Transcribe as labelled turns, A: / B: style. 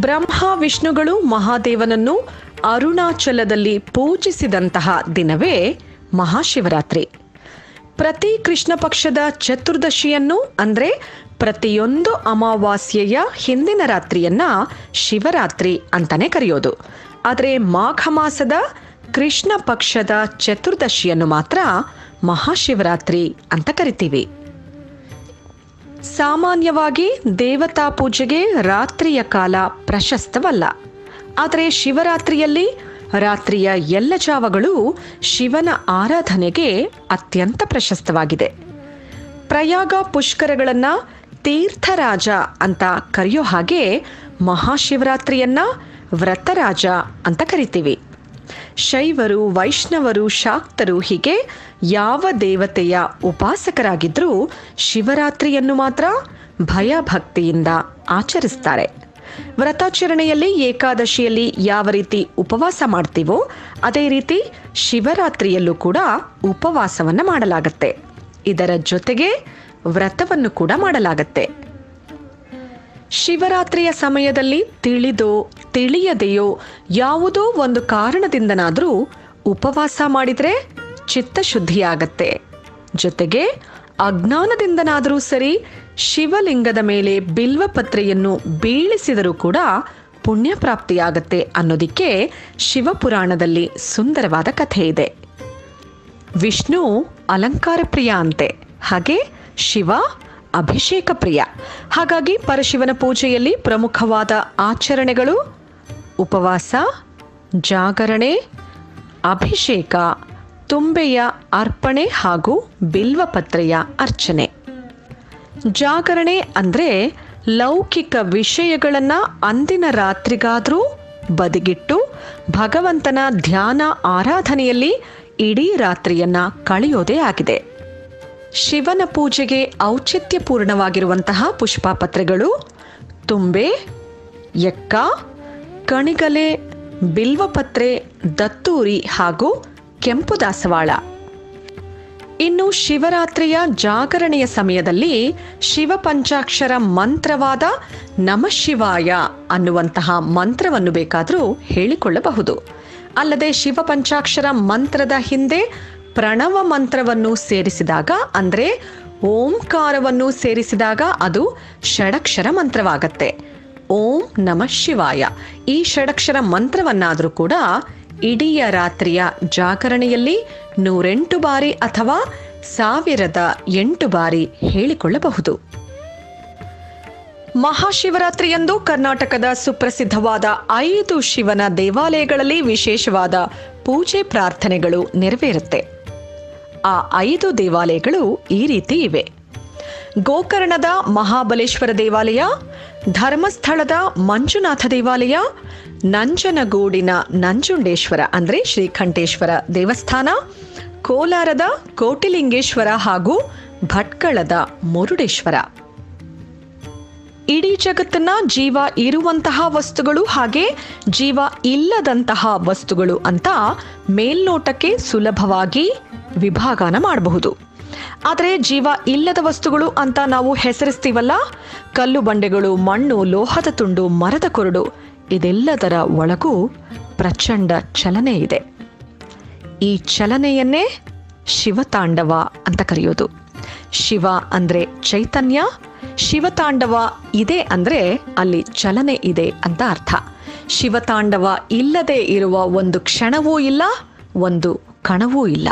A: ಬ್ರಹ್ಮ ವಿಷ್ಣುಗಳು ಮಹಾದೇವನನ್ನು ಅರುಣಾಚಲದಲ್ಲಿ ಪೂಜಿಸಿದಂತಹ ದಿನವೇ ಮಹಾಶಿವರಾತ್ರಿ. ಪ್ರತಿ ಕೃಷ್ಣ ಪಕ್ಷದ ಚತುರ್ದಶಿಯನ್ನು ಅಂದರೆ ಪ್ರತಿಯೊಂದು ಅಮಾವಾಸ್ಯೆಯ ಹಿಂದಿನ ರಾತ್ರಿಯನ್ನ ಶಿವರಾತ್ರಿ ಅಂತಾನೆ ಕರೆಯೋದು. ಆದರೆ ಮಾಘ ಮಾಸದ ಕೃಷ್ಣ ಪಕ್ಷದ ಚತುರ್ದಶಿಯನ್ನು ಮಾತ್ರ ಮಹಾಶಿವರಾತ್ರಿ ಅಂತ ಕರಿತೀವಿ. ಸಾಮಾನ್ಯವಾಗಿ ದೇವತಾ ಪೂಜೆಗೆ ರಾತ್ರಿಯ ಕಾಲ ಪ್ರಶಸ್ತವಲ್ಲ. ಆದರೆ ಶಿವರಾತ್ರಿಯಲ್ಲಿ ರಾತ್ರಿಯ ಎಲ್ಲ ಜಾವಗಳು ಶಿವನ ಆರಾಧನೆಗೆ ಅತ್ಯಂತ ಪ್ರಶಸ್ತವಾಗಿದೆ. ಪ್ರಯಾಗ ಪುಷ್ಕರಗಳನ್ನು ತೀರ್ಥರಾಜ ಅಂತ ಕರೆಯೋ ಹಾಗೆ ಮಹಾಶಿವರಾತ್ರಿಯನ್ನ ವ್ರತರಾಜ ಅಂತ ಕರಿತೀವಿ. ಶೈವರು, ವೈಷ್ಣವರು, ಶಾಕ್ತರು ಹೀಗೆ ಯಾವ ದೇವತೆಯ ಉಪಾಸಕರಾಗಿದ್ದರೂ ಶಿವರಾತ್ರಿಯನ್ನು ಮಾತ್ರ ಭಯಭಕ್ತಿಯಿಂದ ಆಚರಿಸ್ತಾರೆ. ವ್ರತಾಚರಣೆಯಲ್ಲಿ ಏಕಾದಶಿಯಲ್ಲಿ ಯಾವ ರೀತಿ ಉಪವಾಸ ಮಾಡ್ತೀವೋ ಅದೇ ರೀತಿ ಶಿವರಾತ್ರಿಯಲ್ಲೂ ಕೂಡ ಉಪವಾಸವನ್ನು ಮಾಡಲಾಗತ್ತೆ. ಇದರ ಜೊತೆಗೆ ವ್ರತವನ್ನು ಕೂಡ ಮಾಡಲಾಗತ್ತೆ. ಶಿವರಾತ್ರಿಯ ಸಮಯದಲ್ಲಿ ತಿಳಿದೋ, ತಿಳಿಯದೆಯೋ ಯಾವುದೋ ಒಂದು ಕಾರಣದಿಂದನಾದರೂ ಉಪವಾಸ ಮಾಡಿದರೆ ಚಿತ್ತಶುದ್ಧಿಯಾಗತ್ತೆ. ಜೊತೆಗೆ ಅಜ್ಞಾನದಿಂದನಾದರೂ ಸರಿ ಶಿವಲಿಂಗದ ಮೇಲೆ ಬಿಲ್ವಪತ್ರೆಯನ್ನು ಬೀಳಿಸಿದರೂ ಕೂಡ ಪುಣ್ಯ ಪ್ರಾಪ್ತಿಯಾಗತ್ತೆ ಅನ್ನೋದಕ್ಕೆ ಶಿವಪುರಾಣದಲ್ಲಿ ಸುಂದರವಾದ ಕಥೆ ಇದೆ. ವಿಷ್ಣು ಅಲಂಕಾರ ಪ್ರಿಯ ಅಂತೆ. ಹಾಗೆ ಶಿವ ಅಭಿಷೇಕ ಪ್ರಿಯ ಹಾಗಾಗಿ ಪರಶಿವನ ಪೂಜೆಯಲ್ಲಿ ಪ್ರಮುಖವಾದ ಆಚರಣೆಗಳು ಉಪವಾಸ, ಜಾಗರಣೆ, ಅಭಿಷೇಕ, ತುಂಬೆಯ ಅರ್ಪಣೆ ಹಾಗೂ ಬಿಲ್ವಪತ್ರೆಯ ಅರ್ಚನೆ. ಜಾಗರಣೆ ಅಂದರೆ ಲೌಕಿಕ ವಿಷಯಗಳನ್ನು ಅಂದಿನ ರಾತ್ರಿಗಾದರೂ ಬದಿಗಿಟ್ಟು ಭಗವಂತನ ಧ್ಯಾನ ಆರಾಧನೆಯಲ್ಲಿ ಇಡೀ ರಾತ್ರಿಯನ್ನ ಕಳೆಯೋದೇ ಆಗಿದೆ. ಶಿವನ ಪೂಜೆಗೆ ಔಚಿತ್ಯಪೂರ್ಣವಾಗಿರುವಂತಹ ಪುಷ್ಪಪತ್ರೆಗಳು, ತುಂಬೆ ಎಕ್ಕ ಕಣಿಗಲೆ, ಬಿಲ್ವಪತ್ರೆ, ದತ್ತೂರಿ ಹಾಗೂ ಕೆಂಪು ದಾಸವಾಳ. ಇನ್ನು ಶಿವರಾತ್ರಿಯ ಜಾಗರಣೆಯ ಸಮಯದಲ್ಲಿ ಶಿವ ಪಂಚಾಕ್ಷರ ಮಂತ್ರವಾದ ನಮಃಶಿವಾಯ ಅನ್ನುವಂತಹ ಮಂತ್ರವನ್ನು ಬೇಕಾದರೂ ಹೇಳಿಕೊಳ್ಳಬಹುದು. ಅಲ್ಲದೆ ಶಿವ ಪಂಚಾಕ್ಷರ ಮಂತ್ರದ ಹಿಂದೆ ಪ್ರಣವ ಮಂತ್ರವನ್ನು ಸೇರಿಸಿದಾಗ, ಅಂದರೆ ಓಂಕಾರವನ್ನು ಸೇರಿಸಿದಾಗ ಅದು ಷಡಕ್ಷರ ಮಂತ್ರವಾಗತ್ತೆ. ಓಂ ನಮಃ ಶಿವಾಯ. ಈ ಷಡಕ್ಷರ ಮಂತ್ರವನ್ನಾದರೂ ಕೂಡ ಇಡೀ ರಾತ್ರಿಯ ಜಾಗರಣೆಯಲ್ಲಿ ನೂರೆಂಟು ಬಾರಿ ಅಥವಾ ಸಾವಿರದ ಎಂಟು ಬಾರಿ ಹೇಳಿಕೊಳ್ಳಬಹುದು. ಮಹಾಶಿವರಾತ್ರಿಯಂದು ಕರ್ನಾಟಕದ ಸುಪ್ರಸಿದ್ಧವಾದ ಐದು ಶಿವನ ದೇವಾಲಯಗಳಲ್ಲಿ ವಿಶೇಷವಾದ ಪೂಜೆ ಪ್ರಾರ್ಥನೆಗಳು ನೆರವೇರುತ್ತೆ. ಆ ಐದು ದೇವಾಲಯಗಳು ಈ ರೀತಿ ಇವೆ. ಗೋಕರ್ಣದ ಮಹಾಬಲೇಶ್ವರ ದೇವಾಲಯ, ಧರ್ಮಸ್ಥಳದ ಮಂಜುನಾಥ ದೇವಾಲಯ, ನಂಜನಗೂಡಿನ ನಂಜುಂಡೇಶ್ವರ ಅಂದರೆ ಶ್ರೀಕಂಠೇಶ್ವರ ದೇವಸ್ಥಾನ, ಕೋಲಾರದ ಕೋಟಿಲಿಂಗೇಶ್ವರ ಹಾಗೂ ಭಟ್ಕಳದ ಮುರುಡೇಶ್ವರ. ಇಡೀ ಜಗತ್ತನ್ನ ಜೀವ ಇರುವಂತಹ ವಸ್ತುಗಳು ಹಾಗೆ ಜೀವ ಇಲ್ಲದಂತಹ ವಸ್ತುಗಳು ಅಂತ ಮೇಲ್ನೋಟಕ್ಕೆ ಸುಲಭವಾಗಿ ವಿಭಾಗನ ಮಾಡಬಹುದು. ಆದರೆ ಜೀವ ಇಲ್ಲದ ವಸ್ತುಗಳು ಅಂತ ನಾವು ಹೆಸರಿಸ್ತೀವಲ್ಲ? ಕಲ್ಲು ಬಂಡೆಗಳು, ಮಣ್ಣು, ಲೋಹದ ತುಂಡು, ಮರದ ಕೊರಡು, ಇದೆಲ್ಲದರ ಒಳಗೂ ಪ್ರಚಂಡ ಚಲನೆ ಇದೆ. ಈ ಚಲನೆಯನ್ನೇ ಶಿವತಾಂಡವ ಅಂತ ಕರೆಯೋದು. ಶಿವ ಅಂದರೆ ಚೈತನ್ಯ, ಶಿವತಾಂಡವ ಇದೆ ಅಂದರೆ ಅಲ್ಲಿ ಚಲನೆ ಇದೆ ಅಂತ ಅರ್ಥ. ಶಿವತಾಂಡವ ಇಲ್ಲದೆ ಇರುವ ಒಂದು ಕ್ಷಣವೂ ಇಲ್ಲ, ಒಂದು ಕಣವೂ ಇಲ್ಲ.